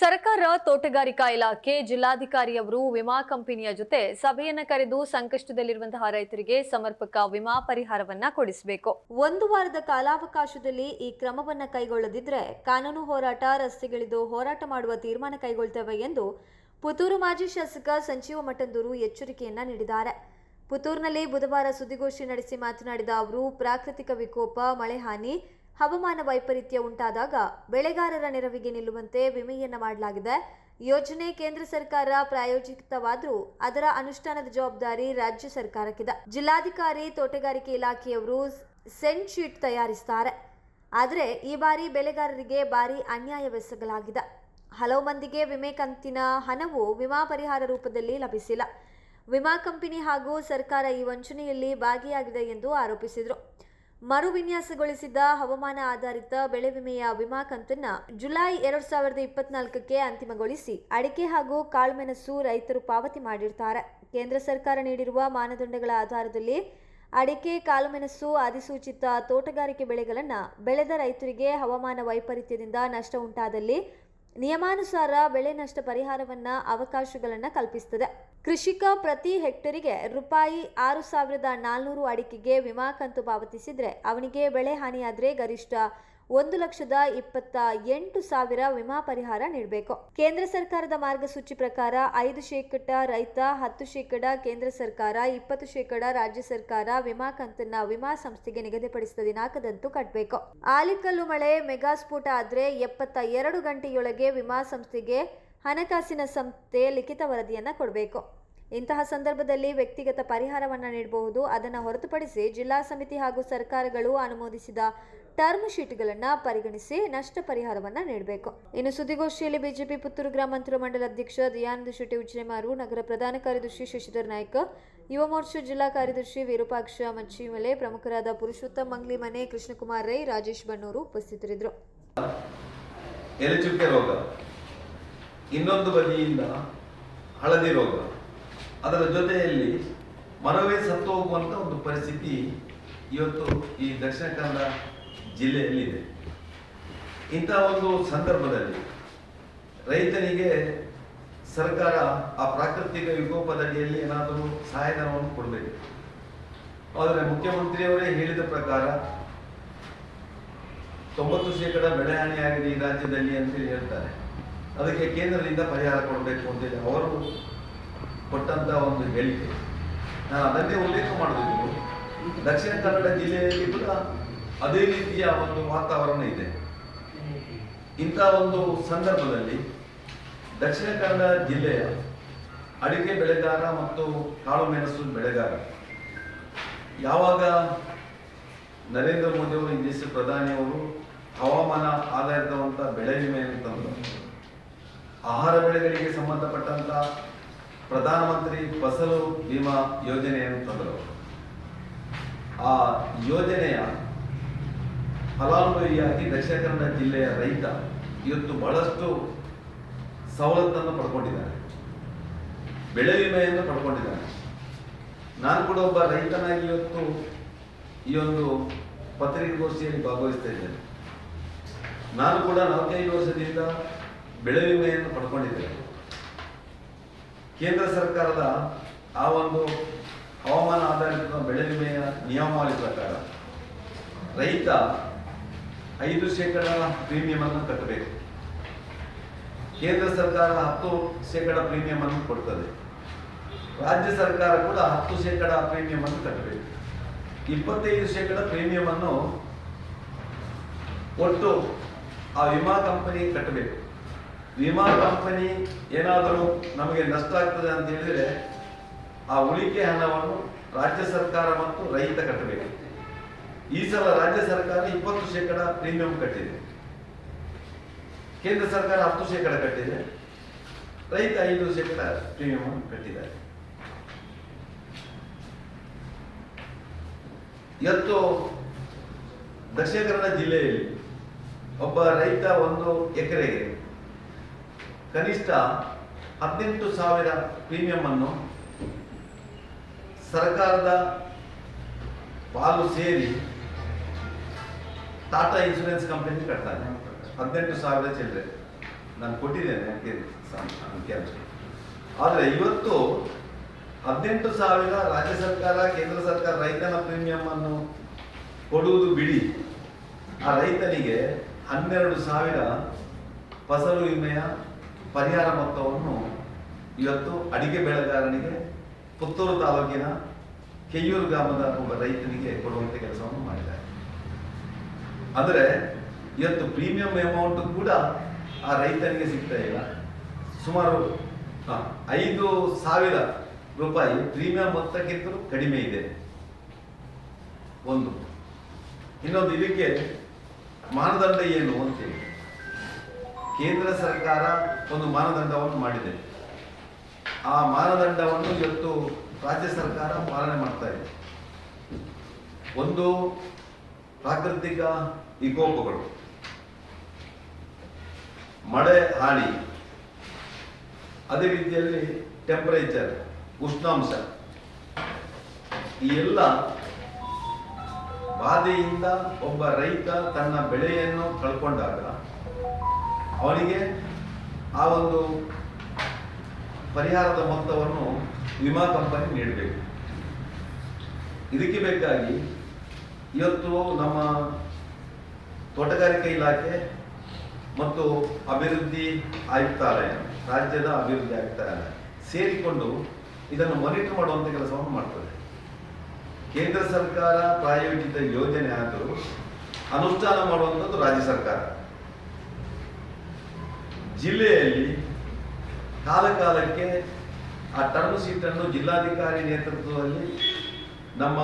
ಸರ್ಕಾರ ತೋಟಗಾರಿಕಾ ಇಲಾಖೆ ಜಿಲ್ಲಾಧಿಕಾರಿಯವರು ವಿಮಾ ಕಂಪನಿಯ ಜೊತೆ ಸಭೆಯನ್ನ ಕರೆದು ಸಂಕಷ್ಟದಲ್ಲಿರುವಂತಹ ರೈತರಿಗೆ ಸಮರ್ಪಕ ವಿಮಾ ಪರಿಹಾರವನ್ನ ಕೊಡಿಸಬೇಕು. ಒಂದು ವಾರದ ಕಾಲಾವಕಾಶದಲ್ಲಿ ಈ ಕ್ರಮವನ್ನ ಕೈಗೊಳ್ಳದಿದ್ರೆ ಕಾನೂನು ಹೋರಾಟ, ರಸ್ತೆಗಿಳಿದು ಹೋರಾಟ ಮಾಡುವ ತೀರ್ಮಾನ ಕೈಗೊಳ್ತೇವೆ ಎಂದು ಪುತ್ತೂರು ಮಾಜಿ ಶಾಸಕ ಸಂಜೀವ ಮಠಂದೂರು ಎಚ್ಚರಿಕೆಯನ್ನ ನೀಡಿದ್ದಾರೆ. ಪುತ್ತೂರಿನಲ್ಲಿ ಬುಧವಾರ ಸುದ್ದಿಗೋಷ್ಠಿ ನಡೆಸಿ ಮಾತನಾಡಿದ ಅವರು, ಪ್ರಾಕೃತಿಕ ವಿಕೋಪ, ಮಳೆ ಹಾನಿ ಹವಾಮಾನ ವೈಪರೀತ್ಯ ಉಂಟಾದಾಗ ಬೆಳೆಗಾರರ ನೆರವಿಗೆ ನಿಲ್ಲುವಂತೆ ವಿಮೆಯನ್ನು ಮಾಡಲಾಗಿದೆ. ಯೋಜನೆ ಕೇಂದ್ರ ಸರ್ಕಾರ ಪ್ರಾಯೋಜಿತವಾದರೂ ಅದರ ಅನುಷ್ಠಾನದ ಜವಾಬ್ದಾರಿ ರಾಜ್ಯ ಸರ್ಕಾರಕ್ಕಿದೆ. ಜಿಲ್ಲಾಧಿಕಾರಿ, ತೋಟಗಾರಿಕೆ ಇಲಾಖೆಯವರು ಸೆಂಟ್ ಶೀಟ್ ತಯಾರಿಸ್ತಾರೆ. ಆದರೆ ಈ ಬಾರಿ ಬೆಳೆಗಾರರಿಗೆ ಭಾರಿ ಅನ್ಯಾಯವೆಸಗಲಾಗಿದೆ ಹಲವು ಮಂದಿಗೆ ವಿಮೆ ಕಂತಿನ ಹಣವು ವಿಮಾ ಪರಿಹಾರ ರೂಪದಲ್ಲಿ ಲಭಿಸಿಲ್ಲ. ವಿಮಾ ಕಂಪನಿ ಹಾಗೂ ಸರ್ಕಾರ ಈ ವಂಚನೆಯಲ್ಲಿ ಭಾಗಿಯಾಗಿದೆ ಎಂದು ಆರೋಪಿಸಿದರು. ಮರು ವಿನ್ಯಾಸಗೊಳಿಸಿದ್ದ ಹವಾಮಾನ ಆಧಾರಿತ ಬೆಳೆ ವಿಮೆಯ ವಿಮಾ ಕಂತನ್ನ ಜುಲೈ ಎರಡ್ ಸಾವಿರದ ಇಪ್ಪತ್ನಾಲ್ಕಕ್ಕೆ ಅಂತಿಮಗೊಳಿಸಿ ಅಡಿಕೆ ಹಾಗೂ ಕಾಳುಮೆಣಸು ರೈತರು ಪಾವತಿ ಮಾಡಿರ್ತಾರೆ. ಕೇಂದ್ರ ಸರ್ಕಾರ ನೀಡಿರುವ ಮಾನದಂಡಗಳ ಆಧಾರದಲ್ಲಿ ಅಡಿಕೆ, ಕಾಳುಮೆಣಸು ಅಧಿಸೂಚಿತ ತೋಟಗಾರಿಕೆ ಬೆಳೆಗಳನ್ನು ಬೆಳೆದ ರೈತರಿಗೆ ಹವಾಮಾನ ವೈಪರೀತ್ಯದಿಂದ ನಷ್ಟ ಉಂಟಾದಲ್ಲಿ ನಿಯಮಾನುಸಾರ ಬೆಳೆ ನಷ್ಟ ಪರಿಹಾರವನ್ನ ಅವಕಾಶಗಳನ್ನ ಕಲ್ಪಿಸುತ್ತದೆ ಕೃಷಿಕ ಪ್ರತಿ ಹೆಕ್ಟರಿಗೆ ರೂಪಾಯಿ ಆರು ಸಾವಿರದ ನಾಲ್ನೂರು ಅಡಿಕೆಗೆ ವಿಮಾ ಕಂತು ಪಾವತಿಸಿದ್ರೆ ಅವನಿಗೆ ಬೆಳೆ ಹಾನಿಯಾದ್ರೆ ಗರಿಷ್ಠ ಒಂದು ಲಕ್ಷದ ಇಪ್ಪತ್ತ ಎಂಟು ಸಾವಿರ ವಿಮಾ ಪರಿಹಾರ ನೀಡಬೇಕು. ಕೇಂದ್ರ ಸರ್ಕಾರದ ಮಾರ್ಗಸೂಚಿ ಪ್ರಕಾರ ಐದು ಶೇಕಡ ರೈತ, ಹತ್ತು ಶೇಕಡ ಕೇಂದ್ರ ಸರ್ಕಾರ, ಇಪ್ಪತ್ತು ಶೇಕಡ ರಾಜ್ಯ ಸರ್ಕಾರ ವಿಮಾ ಕಂತನ್ನ ವಿಮಾ ಸಂಸ್ಥೆಗೆ ನಿಗದಿಪಡಿಸಿದ ದಿನಾಂಕದಂತೂ ಕಟ್ಟಬೇಕು ಆಲಿಕಲ್ಲು ಮಳೆ ಮೆಗಾ ಸ್ಫೋಟ ಆದ್ರೆ ಎಪ್ಪತ್ತ ಎರಡು ಗಂಟೆಯೊಳಗೆ ವಿಮಾ ಸಂಸ್ಥೆಗೆ ಹಣಕಾಸಿನ ಸಂಸ್ಥೆ ಲಿಖಿತ ವರದಿಯನ್ನ ಕೊಡಬೇಕು. ಇಂತಹ ಸಂದರ್ಭದಲ್ಲಿ ವ್ಯಕ್ತಿಗತ ಪರಿಹಾರವನ್ನು ನೀಡಬಹುದು. ಅದನ್ನು ಹೊರತುಪಡಿಸಿ ಜಿಲ್ಲಾ ಸಮಿತಿ ಹಾಗೂ ಸರ್ಕಾರಗಳು ಅನುಮೋದಿಸಿದ ಟರ್ಮ್ ಶೀಟ್ಗಳನ್ನು ಪರಿಗಣಿಸಿ ನಷ್ಟ ಪರಿಹಾರವನ್ನು ನೀಡಬೇಕು. ಇನ್ನು ಸುದ್ದಿಗೋಷ್ಠಿಯಲ್ಲಿ ಬಿಜೆಪಿ ಪುತ್ತೂರು ಗ್ರಾಮಾಂತರ ಮಂಡಲ ಅಧ್ಯಕ್ಷ ದಯಾನಂದ ಶೆಟ್ಟಿ ಉಚ್ಚಿಮಾರು ನಗರ ಪ್ರಧಾನ ಕಾರ್ಯದರ್ಶಿ ಶಶಿಧರ್ ನಾಯ್ಕ, ಯುವ ಮೋರ್ಚಾ ಜಿಲ್ಲಾ ಕಾರ್ಯದರ್ಶಿ ವಿರೂಪಾಕ್ಷ ಮಚ್ಚಿಮಲೆ, ಪ್ರಮುಖರಾದ ಪುರುಷೋತ್ತ ಮಂಗ್ಲಿ ಮನೆ ಕೃಷ್ಣಕುಮಾರ್ ರೈ, ರಾಜೇಶ್ ಬಣ್ಣೂರು ಉಪಸ್ಥಿತರಿದ್ದರು. ಎಲೆಚುಕ್ಕೆ ರೋಗ, ಇನ್ನೊಂದು ಬದಿಯಿಂದ ಹಳದಿ ರೋಗ, ಅದರ ಜೊತೆಯಲ್ಲಿ ಮರವೇ ಸತ್ತು ಹೋಗುವಂತ ಒಂದು ಪರಿಸ್ಥಿತಿ ಇವತ್ತು ಈ ದಕ್ಷಿಣ ಕನ್ನಡ ಜಿಲ್ಲೆಯಲ್ಲಿದೆ. ಇಂಥ ಒಂದು ಸಂದರ್ಭದಲ್ಲಿ ರೈತನಿಗೆ ಸರ್ಕಾರ ಆ ಪ್ರಾಕೃತಿಕ ವಿಕೋಪದಡಿಯಲ್ಲಿ ಏನಾದರೂ ಸಹಾಯಧನವನ್ನು ಕೊಡಬೇಕು. ಆದರೆ ಮುಖ್ಯಮಂತ್ರಿಯವರೇ ಹೇಳಿದ ಪ್ರಕಾರ ತೊಂಬತ್ತು ಶೇಕಡ ಬೆಳೆ ಹಾನಿಯಾಗಿದೆ ಈ ರಾಜ್ಯದಲ್ಲಿ ಅಂತೇಳಿ ಹೇಳ್ತಾರೆ. ಅದಕ್ಕೆ ಕೇಂದ್ರದಿಂದ ಪರಿಹಾರ ಕೊಡಬೇಕು ಅಂತೇಳಿ ಅವರು ಕೊಟ್ಟಂತ ಒಂದು ಹೇಳಿಕೆ. ನಾನು ಅದನ್ನೇ ಉಲ್ಲೇಖ ಮಾಡಬೇಕು ದಕ್ಷಿಣ ಕನ್ನಡ ಜಿಲ್ಲೆಯಲ್ಲಿ ಕೂಡ ಅದೇ ರೀತಿಯ ಒಂದು ವಾತಾವರಣ ಇದೆ. ಇಂಥ ಒಂದು ಸಂದರ್ಭದಲ್ಲಿ ದಕ್ಷಿಣ ಕನ್ನಡ ಜಿಲ್ಲೆಯ ಅಡಿಕೆ ಬೆಳೆಗಾರ ಮತ್ತು ಕಾಳು ಮೆಣಸು ಬೆಳೆಗಾರ. ಯಾವಾಗ ನರೇಂದ್ರ ಮೋದಿ ಅವರು ಈ ದೇಶದ ಪ್ರಧಾನಿಯವರು ಹವಾಮಾನ ಆಧಾರಿತವಂಥ ಬೆಳೆ ವಿಮೆ ತಂದರು. ಆಹಾರ ಬೆಳೆಗಳಿಗೆ ಸಂಬಂಧಪಟ್ಟಂತ ಪ್ರಧಾನಮಂತ್ರಿ ಫಸಲು ವಿಮಾ ಯೋಜನೆ ತಂದರು. ಆ ಯೋಜನೆಯ ಫಲಾನುಭವಿಯಾಗಿ ದಕ್ಷಿಣ ಕನ್ನಡ ಜಿಲ್ಲೆಯ ರೈತ ಇವತ್ತು ಬಹಳಷ್ಟು ಸವಲತ್ತನ್ನು ಪಡ್ಕೊಂಡಿದ್ದಾರೆ. ಬೆಳೆ ವಿಮೆಯನ್ನು ಪಡ್ಕೊಂಡಿದ್ದಾರೆ. ನಾನು ಕೂಡ ಒಬ್ಬ ರೈತನಾಗಿ ಇವತ್ತು ಈ ಒಂದು ಪತ್ರಿಕಾಗೋಷ್ಠಿಯಲ್ಲಿ ಭಾಗವಹಿಸ್ತಾ ಇದ್ದೇನೆ. ನಾನು ಕೂಡ ನಾಲ್ಕೈದು ವರ್ಷದಿಂದ ಬೆಳೆ ವಿಮೆಯನ್ನು ಪಡ್ಕೊಂಡಿದ್ದೇನೆ. ಕೇಂದ್ರ ಸರ್ಕಾರದ ಆ ಒಂದು ಹವಾಮಾನ ಆಧಾರಿತ ಬೆಳೆ ವಿಮೆಯ ನಿಯಮಾವಳಿ ಪ್ರಕಾರ ರೈತ ಐದು ಶೇಕಡ ಪ್ರೀಮಿಯಂ ಅನ್ನು ಕಟ್ಟಬೇಕು. ಕೇಂದ್ರ ಸರ್ಕಾರ ಹತ್ತು ಶೇಕಡ ಪ್ರೀಮಿಯಂ ಅನ್ನು ಕೊಡ್ತದೆ. ರಾಜ್ಯ ಸರ್ಕಾರ ಕೂಡ ಹತ್ತು ಶೇಕಡ ಪ್ರೀಮಿಯಂ ಅನ್ನು ಕಟ್ಟಬೇಕು. ಇಪ್ಪತ್ತೈದು ಶೇಕಡ ಪ್ರೀಮಿಯಂ ಅನ್ನು ಒಟ್ಟು ಆ ವಿಮಾ ಕಂಪನಿ ಕಟ್ಟಬೇಕು. ವಿಮಾ ಕಂಪನಿ ಏನಾದರೂ ನಮಗೆ ನಷ್ಟ ಆಗ್ತದೆ ಅಂತ ಹೇಳಿದರೆ ಆ ಉಳಿಕೆ ಹಣವನ್ನು ರಾಜ್ಯ ಸರ್ಕಾರ ಮತ್ತು ರೈತ ಕಟ್ಟಬೇಕು. ಈ ಸಲ ರಾಜ್ಯ ಸರ್ಕಾರ ಇಪ್ಪತ್ತು ಶೇಕಡ ಪ್ರೀಮಿಯಂ ಕಟ್ಟಿದೆ. ಕೇಂದ್ರ ಸರ್ಕಾರ ಹತ್ತು ಶೇಕಡ ಕಟ್ಟಿದೆ. ರೈತ ಐದು ಶೇಕಡ ಪ್ರೀಮಿಯಂ ಕಟ್ಟಿದ್ದಾರೆ. ಇವತ್ತು ದಕ್ಷಿಣ ಕನ್ನಡ ಜಿಲ್ಲೆಯಲ್ಲಿ ಒಬ್ಬ ರೈತ ಒಂದು ಎಕರೆಗೆ ಕನಿಷ್ಠ ಹದಿನೆಂಟು ಸಾವಿರ ಪ್ರೀಮಿಯಂ ಅನ್ನು ಸರ್ಕಾರದ ಪಾಲು ಸೇರಿ ಟಾಟಾ ಇನ್ಶೂರೆನ್ಸ್ ಕಂಪನಿ ಕಟ್ತಾನೆ ಹದಿನೆಂಟು ಸಾವಿರ ಚಿಲ್ಲರೆ. ನಾನು ಕೊಟ್ಟಿದ್ದೇನೆ ಅಂಕೆ ಆದರೆ ಇವತ್ತು ಹದಿನೆಂಟು ಸಾವಿರ ರಾಜ್ಯ ಸರ್ಕಾರ ಕೇಂದ್ರ ಸರ್ಕಾರ ರೈತನ ಪ್ರೀಮಿಯಂ ಅನ್ನು ಕೊಡುವುದು ಬಿಡಿ. ಆ ರೈತನಿಗೆ ಹನ್ನೆರಡು ಸಾವಿರ ಫಸಲು ವಿಮೆಯ ಪರಿಹಾರ ಮೊತ್ತವನ್ನು ಇವತ್ತು ಅಡಿಕೆ ಬೆಳೆಗಾರನಿಗೆ ಪುತ್ತೂರು ತಾಲೂಕಿನ ಕೆಯ್ಯೂರು ಗ್ರಾಮದ ಒಬ್ಬ ರೈತನಿಗೆ ಕೊಡುವಂತೆ ಕೆಲಸವನ್ನು ಮಾಡಿದ್ದಾರೆ. ಅಂದರೆ ಇವತ್ತು ಪ್ರೀಮಿಯಂ ಅಮೌಂಟ್ ಕೂಡ ಆ ರೈತನಿಗೆ ಸಿಗ್ತಾ ಇಲ್ಲ. ಸುಮಾರು ಐದು ಸಾವಿರ ರೂಪಾಯಿ ಪ್ರೀಮಿಯಂ ಮೊತ್ತಕ್ಕಿಂತಲೂ ಕಡಿಮೆ ಇದೆ. ಒಂದು. ಇನ್ನೊಂದು ಇದಕ್ಕೆ ಮಾನದಂಡ ಏನು ಅಂತೇಳಿ. ಕೇಂದ್ರ ಸರ್ಕಾರ ಒಂದು ಮಾನದಂಡವನ್ನು ಮಾಡಿದೆ. ಆ ಮಾನದಂಡವನ್ನು ಇವತ್ತು ರಾಜ್ಯ ಸರ್ಕಾರ ಪಾಲನೆ ಮಾಡ್ತಾ ಇದೆ. ಒಂದು ಪ್ರಾಕೃತಿಕ ವಿಕೋಪಗಳು ಮಳೆ, ಹಾನಿ ಅದೇ ರೀತಿಯಲ್ಲಿ ಟೆಂಪರೇಚರ್ ಉಷ್ಣಾಂಶ. ಈ ಎಲ್ಲ ಬಾಧೆಯಿಂದ ಒಬ್ಬ ರೈತ ತನ್ನ ಬೆಳೆಯನ್ನು ಕಳ್ಕೊಂಡಾಗ ಅವನಿಗೆ ಆ ಒಂದು ಪರಿಹಾರದ ಮೊತ್ತವನ್ನು ವಿಮಾ ಕಂಪನಿ ನೀಡಬೇಕು. ಇದಕ್ಕೆ ಬೇಕಾಗಿ ಇವತ್ತು ನಮ್ಮ ತೋಟಗಾರಿಕೆ ಇಲಾಖೆ ಮತ್ತು ಅಭಿವೃದ್ಧಿ ಆಯುಕ್ತಾಲಯ, ರಾಜ್ಯದ ಅಭಿವೃದ್ಧಿ ಆಯುಕ್ತಾಲಯ ಸೇರಿಕೊಂಡು ಇದನ್ನು ಮಾನಿಟರ್ ಮಾಡುವಂಥ ಕೆಲಸವನ್ನು ಮಾಡ್ತದೆ. ಕೇಂದ್ರ ಸರ್ಕಾರ ಪ್ರಾಯೋಜಿತ ಯೋಜನೆ ಆದರೂ ಅನುಷ್ಠಾನ ಮಾಡುವಂಥದ್ದು ರಾಜ್ಯ ಸರ್ಕಾರ. ಜಿಲ್ಲೆಯಲ್ಲಿ ಕಾಲ ಕಾಲಕ್ಕೆ ಆ ಟರ್ಮ್ ಶೀಟನ್ನು ಜಿಲ್ಲಾಧಿಕಾರಿ ನೇತೃತ್ವದಲ್ಲಿ ನಮ್ಮ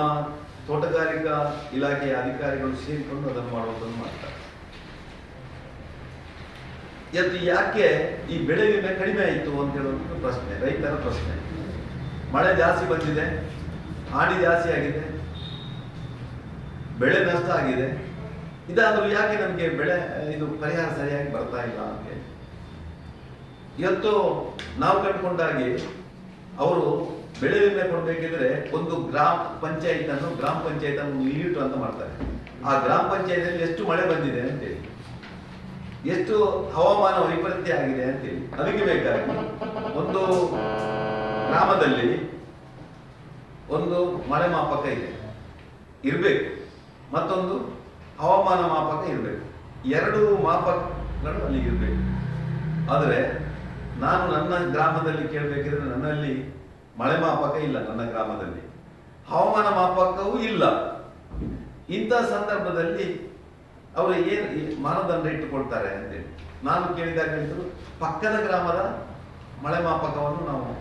ತೋಟಗಾರಿಕಾ ಇಲಾಖೆಯ ಅಧಿಕಾರಿಗಳು ಸೇರಿಕೊಂಡು ಅದನ್ನು ಮಾಡುವುದನ್ನು ಮಾಡ್ತಾರೆ. ಇವತ್ತು ಯಾಕೆ ಈ ಬೆಳೆ ವಿಮೆ ಕಡಿಮೆ ಆಯಿತು ಅಂತ ಹೇಳೋದು ಪ್ರಶ್ನೆ, ರೈತರ ಪ್ರಶ್ನೆ. ಮಳೆ ಜಾಸ್ತಿ ಬಂದಿದೆ, ಹಾನಿ ಜಾಸ್ತಿ ಆಗಿದೆ, ಬೆಳೆ ನಷ್ಟ ಆಗಿದೆ. ಇದಾದರೂ ಯಾಕೆ ನಮಗೆ ಬೆಳೆ, ಇದು ಪರಿಹಾರ ಸರಿಯಾಗಿ ಬರ್ತಾ ಇಲ್ಲ ಅಂತ ಇವತ್ತು ನಾವು ಕಂಡುಕೊಂಡಾಗಿ ಅವರು ಬೆಳೆ ವಿಮೆ ಕೊಡಬೇಕಿದ್ರೆ ಒಂದು ಗ್ರಾಮ ಪಂಚಾಯತ್ ಅನ್ನು ಗ್ರಾಮ ಪಂಚಾಯತ್ ಅನ್ನು ಅಂತ ಮಾಡ್ತಾರೆ. ಆ ಗ್ರಾಮ ಪಂಚಾಯತ್ ಎಷ್ಟು ಮಳೆ ಬಂದಿದೆ ಅಂತೇಳಿ, ಎಷ್ಟು ಹವಾಮಾನ ವೈಪರೀತ್ಯ ಆಗಿದೆ ಅಂತೇಳಿ ಅದಕ್ಕೆ ಬೇಕಾಗಿ ಒಂದು ಗ್ರಾಮದಲ್ಲಿ ಒಂದು ಮಳೆ ಮಾಪಕ ಇದೆ, ಇರಬೇಕು. ಮತ್ತೊಂದು ಹವಾಮಾನ ಮಾಪಕ ಇರಬೇಕು. ಎರಡು ಮಾಪಕಗಳು ಅಲ್ಲಿ ಇರಬೇಕು. ಆದರೆ ನಾನು ನನ್ನ ಗ್ರಾಮದಲ್ಲಿ ಕೇಳಬೇಕಿದ್ರೆ ನನ್ನಲ್ಲಿ ಮಳೆ ಮಾಪಕ ಇಲ್ಲ ನನ್ನ ಗ್ರಾಮದಲ್ಲಿ. ಹವಾಮಾನ ಮಾಪಕವೂ ಇಲ್ಲ. ಇಂಥ ಸಂದರ್ಭದಲ್ಲಿ ಅವರು ಏನು ಮಾನದಂಡ ಇಟ್ಟುಕೊಳ್ತಾರೆ ಅಂತೇಳಿ. ನಾನು ಕೇಳಿದಾಗ ಹೇಳಿದ್ರು ಪಕ್ಕದ ಗ್ರಾಮದ ಮಳೆ ಮಾಪಕವನ್ನು ನಾವು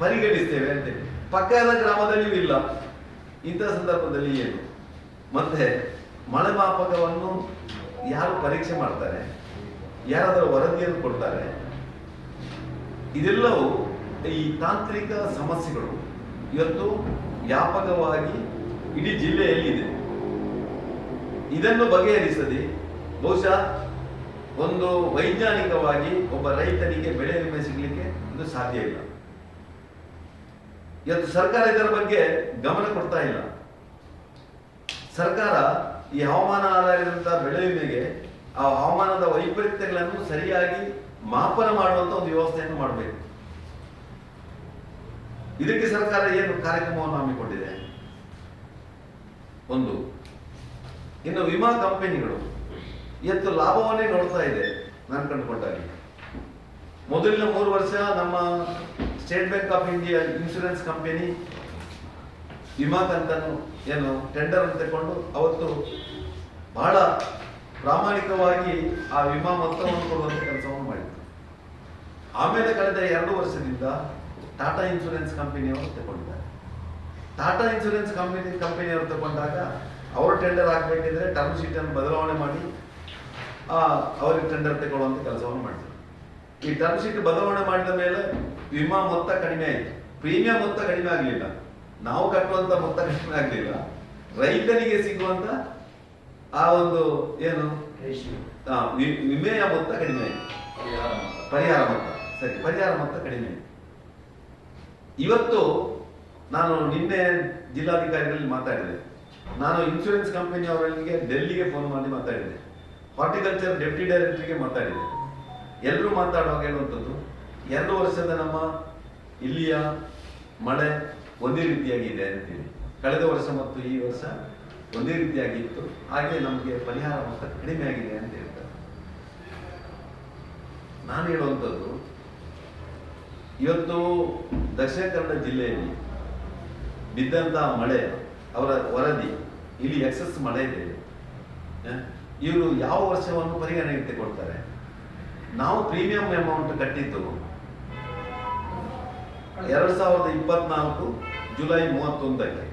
ಪರಿಗಣಿಸ್ತೇವೆ ಅಂತೇಳಿ. ಪಕ್ಕದ ಗ್ರಾಮದಲ್ಲಿಯೂ ಇಲ್ಲ. ಇಂಥ ಸಂದರ್ಭದಲ್ಲಿ ಏನು? ಮತ್ತೆ ಮಳೆ ಮಾಪಕವನ್ನು ಯಾರು ಪರೀಕ್ಷೆ ಮಾಡ್ತಾರೆ? ಯಾರಾದರೂ ವರದಿಯನ್ನು ಕೊಡ್ತಾರೆ? ಇದೆಲ್ಲವೂ ಈ ತಾಂತ್ರಿಕ ಸಮಸ್ಯೆಗಳು ಇವತ್ತು ವ್ಯಾಪಕವಾಗಿ ಇಡೀ ಜಿಲ್ಲೆಯಲ್ಲಿದೆ. ಇದನ್ನು ಬಗೆಹರಿಸದೆ ಬಹುಶಃ ಒಂದು ವೈಜ್ಞಾನಿಕವಾಗಿ ಒಬ್ಬ ರೈತನಿಗೆ ಬೆಳೆ ವಿಮೆ ಸಿಗಲಿಕ್ಕೆ ಇದು ಸಾಧ್ಯ ಇಲ್ಲ. ಇವತ್ತು ಸರ್ಕಾರ ಇದರ ಬಗ್ಗೆ ಗಮನ ಕೊಡ್ತಾ ಇಲ್ಲ. ಸರ್ಕಾರ ಈ ಹವಾಮಾನ ಆಧಾರಿತ ಬೆಳೆ ವಿಮೆಗೆ ಆ ಹವಾಮಾನದ ವೈಪರೀತ್ಯಗಳನ್ನು ಸರಿಯಾಗಿ ಮಾಪನ ಮಾಡುವಂತ ಒಂದು ವ್ಯವಸ್ಥೆಯನ್ನು ಮಾಡಬೇಕು. ಇದಕ್ಕೆ ಸರ್ಕಾರ ಏನು ಕಾರ್ಯಕ್ರಮವನ್ನು ಹಮ್ಮಿಕೊಂಡಿದೆ? ಒಂದು, ಇನ್ನು ವಿಮಾ ಕಂಪನಿಗಳು ಎತ್ತು ಲಾಭವನ್ನೇ ನೋಡ್ತಾ ಇದೆ ನಾನು ಕಂಡುಕೊಂಡಾಗ. ಮೊದಲಿನ ಮೂರು ವರ್ಷ ನಮ್ಮ State Bank of India insurance company ವಿಮಾ ಕಂತನ್ನು ಏನು ಟೆಂಡರ್ ಅಂತ ತಗೊಂಡು ಅವತ್ತು ಬಹಳ ಪ್ರಾಮಾಣಿಕವಾಗಿ ಆ ವಿಮಾ ಮೊತ್ತವನ್ನು ಕೊಡುವಂತ ಕೆಲಸವನ್ನು ಮಾಡಿತ್ತು ಆಮೇಲೆ ಕಳೆದ ಎರಡು ವರ್ಷದಿಂದ ಟಾಟಾ ಇನ್ಶೂರೆನ್ಸ್ ಕಂಪನಿಯವರು ತಗೊಂಡಿದ್ದಾರೆ ಟಾಟಾ ಇನ್ಶೂರೆನ್ಸ್ ಕಂಪನಿ ಕಂಪನಿಯವರು ತಗೊಂಡಾಗ ಅವರು ಟೆಂಡರ್ ಹಾಕಬೇಕಿದ್ರೆ ಟರ್ಮ್ ಶೀಟ್ ಅನ್ನು ಬದಲಾವಣೆ ಮಾಡಿ ಅವರಿಗೆ ಟೆಂಡರ್ ತಗೊಳ್ಳುವಂಥ ಕೆಲಸವನ್ನು ಮಾಡಿದ್ರು ಈ ಟರ್ಮ್ ಶೀಟ್ ಬದಲಾವಣೆ ಮಾಡಿದ ಮೇಲೆ ವಿಮಾ ಮೊತ್ತ ಕಡಿಮೆ ಆಯಿತು. ಪ್ರೀಮಿಯಂ ಮೊತ್ತ ಕಡಿಮೆ ಆಗಲಿಲ್ಲ. ನಾವು ಕಟ್ಟುವಂಥ ಮೊತ್ತ ಕಡಿಮೆ ಆಗಲಿಲ್ಲ. ರೈತನಿಗೆ ಸಿಗುವಂತ ಆ ಒಂದು ಏನು? ವಿಮೆಯ ಮೊತ್ತ ಕಡಿಮೆ ಆಯಿತು. ಪರಿಹಾರ ಮೊತ್ತ. ಸರಿ ಪರಿಹಾರ ಮೊತ್ತ ಕಡಿಮೆ ಆಯಿತು. ಇವತ್ತು ನಾನು ನಿನ್ನೆ ಜಿಲ್ಲಾಧಿಕಾರಿಗಳಲ್ಲಿ ಮಾತಾಡಿದೆ. ನಾನು ಇನ್ಶೂರೆನ್ಸ್ ಕಂಪನಿ ಅವರಿಗೆ ಡೆಲ್ಲಿಗೆ ಫೋನ್ ಮಾಡಿ ಮಾತಾಡಿದೆ. ಹಾರ್ಟಿಕಲ್ಚರ್ ಡೆಪ್ಟಿ ಡೈರೆಕ್ಟರ್ಗೆ ಮಾತಾಡಿದೆ. ಎಲ್ಲರೂ ಮಾತಾಡುವಾಗ ಹೇಳುವಂಥದ್ದು ಎರಡು ವರ್ಷದ ನಮ್ಮ ಇಲ್ಲಿಯ ಮಳೆ ಒಂದೇ ರೀತಿಯಾಗಿದೆ ಅಂತೇಳಿ. ಕಳೆದ ವರ್ಷ ಮತ್ತು ಈ ವರ್ಷ ಒಂದೇ ರೀತಿಯಾಗಿತ್ತು ಹಾಗೆ ನಮಗೆ ಪರಿಹಾರ ಮೊತ್ತ ಕಡಿಮೆ ಆಗಿದೆ ಅಂತ ಹೇಳ್ತಾರೆ. ನಾನು ಹೇಳುವಂಥದ್ದು ಇವತ್ತು ದಕ್ಷಿಣ ಕನ್ನಡ ಜಿಲ್ಲೆಯಲ್ಲಿ ಬಿದ್ದಂತಹ ಮಳೆ, ಅವರ ವರದಿ, ಇಲ್ಲಿ ಎಕ್ಸಸ್ ಮಳೆ ಇದೆ. ಇವರು ಯಾವ ವರ್ಷವನ್ನು ಪರಿಗಣನೆಗೆ ತೆಗೊಳ್ತಾರೆ ನಾವು ಪ್ರೀಮಿಯಂ ಅಮೌಂಟ್ ಕಟ್ಟಿದ್ದು ಎರಡು ಸಾವಿರದ ಇಪ್ಪತ್ನಾಲ್ಕು ಜುಲೈ ಮೂವತ್ತೊಂದಕ್ಕೆ.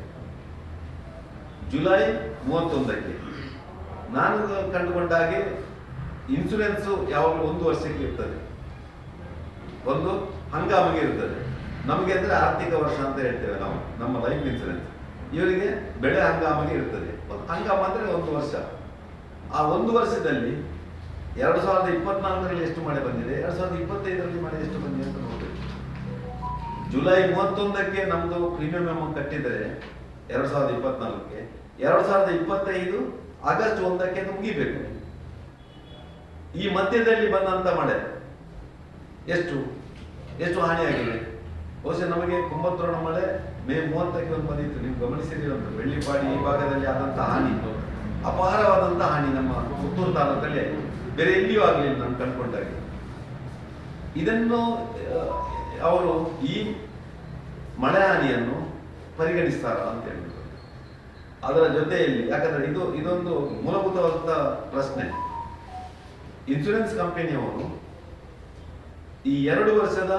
ಜುಲೈ ಮೂವತ್ತೊಂದಕ್ಕೆ. ನಾನು ಕಂಡುಕೊಂಡ ಹಾಗೆ ಇನ್ಸುರೆನ್ಸು ಯಾವಾಗಲೂ ಒಂದು ವರ್ಷಕ್ಕೆ ಇರ್ತದೆ. ಒಂದು ಹಂಗಾಮಿಗೆ ಇರ್ತದೆ ನಮಗೆ ಅಂದ್ರೆ ಆರ್ಥಿಕ ವರ್ಷ ಅಂತ ಹೇಳ್ತೇವೆ ನಾವು, ನಮ್ಮ ಲೈಫ್ ಇನ್ಸೂರೆನ್ಸ್ ಇವರಿಗೆ ಬೆಳೆ ಹಂಗಾಮಿಗೆ ಇರ್ತದೆ. ಹಂಗಾಮ ಅಂದ್ರೆ ಒಂದು ವರ್ಷ. ಆ ಒಂದು ವರ್ಷದಲ್ಲಿ ಎರಡು ಸಾವಿರದ ಇಪ್ಪತ್ನಾಲ್ಕರಲ್ಲಿ ಎಷ್ಟು ಮಳೆ ಬಂದಿದೆ? ಎರಡು ಸಾವಿರದ ಇಪ್ಪತ್ತೈದರಲ್ಲಿ ಮಳೆ ಎಷ್ಟು ಬಂದಿದೆ ಅಂತ ನೋಡ್ಬೇಕು. ಜುಲೈ ಮೂವತ್ತೊಂದಕ್ಕೆ ನಮ್ದು ಪ್ರೀಮಿಯಂ ಅಮೌಂಟ್ ಕಟ್ಟಿದರೆ ಎರಡು ಸಾವಿರದ ಇಪ್ಪತ್ನಾಲ್ಕಕ್ಕೆ, ಎರಡು ಸಾವಿರದ ಇಪ್ಪತ್ತೈದು ಆಗಸ್ಟ್ ಒಂದಕ್ಕೆ ಮುಗಿಬೇಕು. ಈ ಮಧ್ಯದಲ್ಲಿ ಬಂದಂತ ಮಳೆ. ಎಷ್ಟು? ಎಷ್ಟು ಹಾನಿಯಾಗಿದೆ? ಬಹುಶಃ ನಮಗೆ ಕುಂಭದ್ರೋಣ ಮಳೆ ಮೇ ಮೂವತ್ತಕ್ಕೆ ಒಂದು ಬಂದಿತ್ತು. ನೀವು ಗಮನಿಸಿರಿ, ಒಂದು ಬೆಳ್ಳಿಪಾಡಿ ಈ ಭಾಗದಲ್ಲಿ ಆದಂತ ಹಾನಿ ಇತ್ತು. ಅಪಾರವಾದಂತ ಹಾನಿ ನಮ್ಮ ಪುತ್ತೂರು ತಾಲೂಕಲ್ಲಿ ಬೇರೆ ಎಲ್ಲಿಯೂ ಆಗಲಿಲ್ಲ ನಾನು ಕಂಡುಕೊಂಡಾಗ. ಇದನ್ನು ಅವರು ಈ ಮಳೆ ಹಾನಿಯನ್ನು ಪರಿಗಣಿಸ್ತಾರ ಅಂತ ಹೇಳ್ಬಿಟ್ಟು. ಅದರ ಜೊತೆಯಲ್ಲಿ, ಯಾಕಂದ್ರೆ ಇದು, ಇದೊಂದು ಮೂಲಭೂತವಾದ ಪ್ರಶ್ನೆ. ಇನ್ಶೂರೆನ್ಸ್ ಕಂಪನಿಯವರು ಈ ಎರಡು ವರ್ಷದ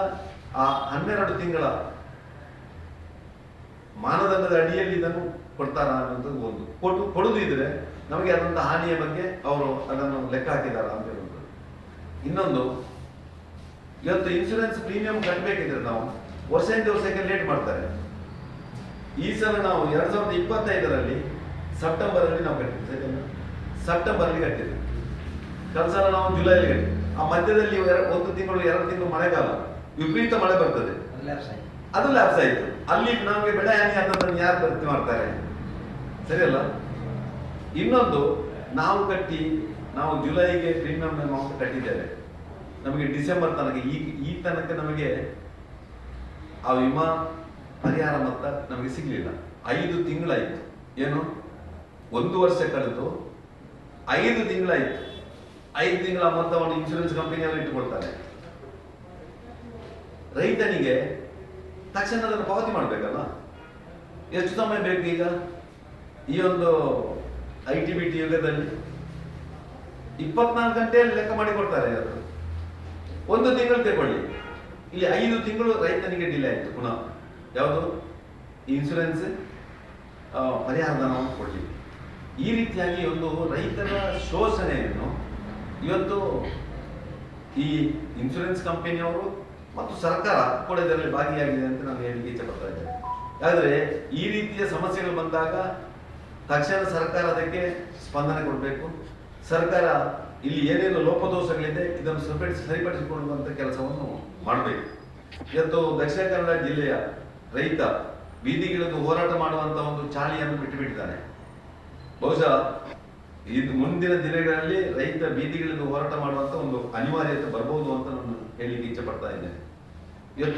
ಆ ಹನ್ನೆರಡು ತಿಂಗಳ ಮಾನದಂಡದ ಅಡಿಯಲ್ಲಿ ಇದನ್ನು ಕೊಡ್ತಾರ ಅನ್ನೋದು ಒಂದು. ಕೊಟ್ಟು ಕೊಡುದು ನಮಗೆ ಅದಂತ ಹಾನಿಯ ಬಗ್ಗೆ ಅವರು ಅದನ್ನು ಲೆಕ್ಕ ಹಾಕಿದಾರ ಅಂತ ಹೇಳುವುದು ಇನ್ನೊಂದು, ಇವತ್ತು ಇನ್ಶೂರೆನ್ಸ್ ಪ್ರೀಮಿಯಂ ಕಟ್ಟಬೇಕಿದ್ರೆ ನಾವು ವರ್ಷದಿಂದ ವರ್ಷಕ್ಕೆ ಲೇಟ್ ಮಾಡ್ತಾರೆ. ಈ ಸಲ ನಾವು ಎರಡ್ ಸಾವಿರದ ಇಪ್ಪತ್ತೈದರಲ್ಲಿ ಸೆಪ್ಟೆಂಬರ್ ಅಲ್ಲಿ ನಾವು ಕಟ್ಟಿದ್ವಿ? ಸೆಪ್ಟೆಂಬರ್ ಅಲ್ಲಿ ಕಟ್ಟಿದ್ವಿ. ಕಳೆದ ಸಲ ನಾವು ಜುಲೈಲಿ ಕಟ್ಟಿದ್ವಿ. ಆ ಮಧ್ಯದಲ್ಲಿ ಒಂದು ತಿಂಗಳು ಎರಡು ತಿಂಗಳು ಮಳೆಗಾಲ ವಿಪರೀತ ಮಳೆ ಬರ್ತದೆ. ಅದು ಲ್ಯಾಪ್ಸ್ ಆಯ್ತು. ಅಲ್ಲಿ ನಮಗೆ ಬೆಳೆ ಹಾನಿ ಆದದನ್ನು ಯಾರು ಭರ್ತಿ ಮಾಡ್ತಾರೆ? ಸರಿಯಲ್ಲ? ಇನ್ನೊಂದು ನಾವು ಕಟ್ಟಿ ನಾವು ಜುಲೈಗೆ ಪ್ರೀಮಿಯಂ ಅಮೌಂಟ್ ಕಟ್ಟಿದ್ದೇವೆ. ನಮಗೆ ಡಿಸೆಂಬರ್ ತನಕ ಈ ಈ ತನಕ ನಮಗೆ ಆ ವಿಮಾ ಪರಿಹಾರ ಮೊತ್ತ ನಮಗೆ ಸಿಗ್ಲಿಲ್ಲ. ಐದು ತಿಂಗಳಾಯ್ತು. ಏನು? ಒಂದು ವರ್ಷ ಕಳೆದು ಐದು ತಿಂಗಳಾಯ್ತು. ಐದು ತಿಂಗಳ ಮೊತ್ತವನ್ನು ಇನ್ಶೂರೆನ್ಸ್ ಕಂಪನಿಯವರು ಇಟ್ಟುಕೊಳ್ತಾರೆ ರೈತನಿಗೆ ತಕ್ಷಣ ಅದನ್ನು ಪಾವತಿ ಮಾಡಬೇಕಲ್ಲ? ಎಷ್ಟು ಸಮಯ ಬೇಕು ಈಗ? ಈ ಒಂದು ಐ ಟಿ ಬಿ ಟಿ ಯುಗದಲ್ಲಿ ಇಪ್ಪತ್ನಾಲ್ಕು ಗಂಟೆಯಲ್ಲಿ ಲೆಕ್ಕ ಮಾಡಿ ಕೊಡ್ತಾರೆ ಅದು ಒಂದು ತಿಂಗಳು ತಗೊಳ್ಳಿ. ಇಲ್ಲಿ ಐದು ತಿಂಗಳು ರೈತನಿಗೆ ಡಿಲೇ ಆಯಿತು ಪುನಃ. ಯಾವುದು? ಇನ್ಸೂರೆನ್ಸ್ ಪರಿಹಾರದ ಧನವನ್ನು ಕೊಡಲಿ. ಈ ರೀತಿಯಾಗಿ ಒಂದು ರೈತರ ಶೋಷಣೆಯನ್ನು ಇವತ್ತು ಈ ಇನ್ಶೂರೆನ್ಸ್ ಕಂಪನಿಯವರು ಮತ್ತು ಸರ್ಕಾರ ಕೂಡ ಇದರಲ್ಲಿ ಭಾಗಿಯಾಗಿದೆ ಅಂತ ನಾನು ಹೇಳಲಿಕ್ಕೆ ಇಚ್ಛೆ ಪಡ್ತಾ ಇದ್ದೇನೆ. ಆದರೆ ಈ ರೀತಿಯ ಸಮಸ್ಯೆಗಳು ಬಂದಾಗ ತಕ್ಷಣ ಸರ್ಕಾರ ಅದಕ್ಕೆ ಸ್ಪಂದನೆ ಕೊಡಬೇಕು. ಸರ್ಕಾರ ಇಲ್ಲಿ ಏನೇನು ಲೋಪದೋಷಗಳಿದೆ ಇದನ್ನು ಸರಿಪಡಿಸಿ ಸರಿಪಡಿಸಿಕೊಳ್ಳುವಂಥ ಕೆಲಸವನ್ನು ಮಾಡಬೇಕು. ಇವತ್ತು ದಕ್ಷಿಣ ಕನ್ನಡ ಜಿಲ್ಲೆಯ ರೈತ ಬೀದಿಗಿಳಿದು ಹೋರಾಟ ಮಾಡುವಂಥ ಒಂದು ಚಾಳಿಯನ್ನು ಬಿಟ್ಟುಬಿಟ್ಟಿದ್ದಾನೆ. ಬಹುಶಃ ಇದು ಮುಂದಿನ ದಿನಗಳಲ್ಲಿ ರೈತ ಬೀದಿಗಿಳಿದು ಹೋರಾಟ ಮಾಡುವಂತ ಒಂದು ಅನಿವಾರ್ಯತೆ ಬರ್ಬೋದು ಅಂತ ನಾನು ಹೇಳಲಿಕ್ಕೆ ಇಚ್ಛೆ ಪಡ್ತಾ ಇದ್ದೇನೆ.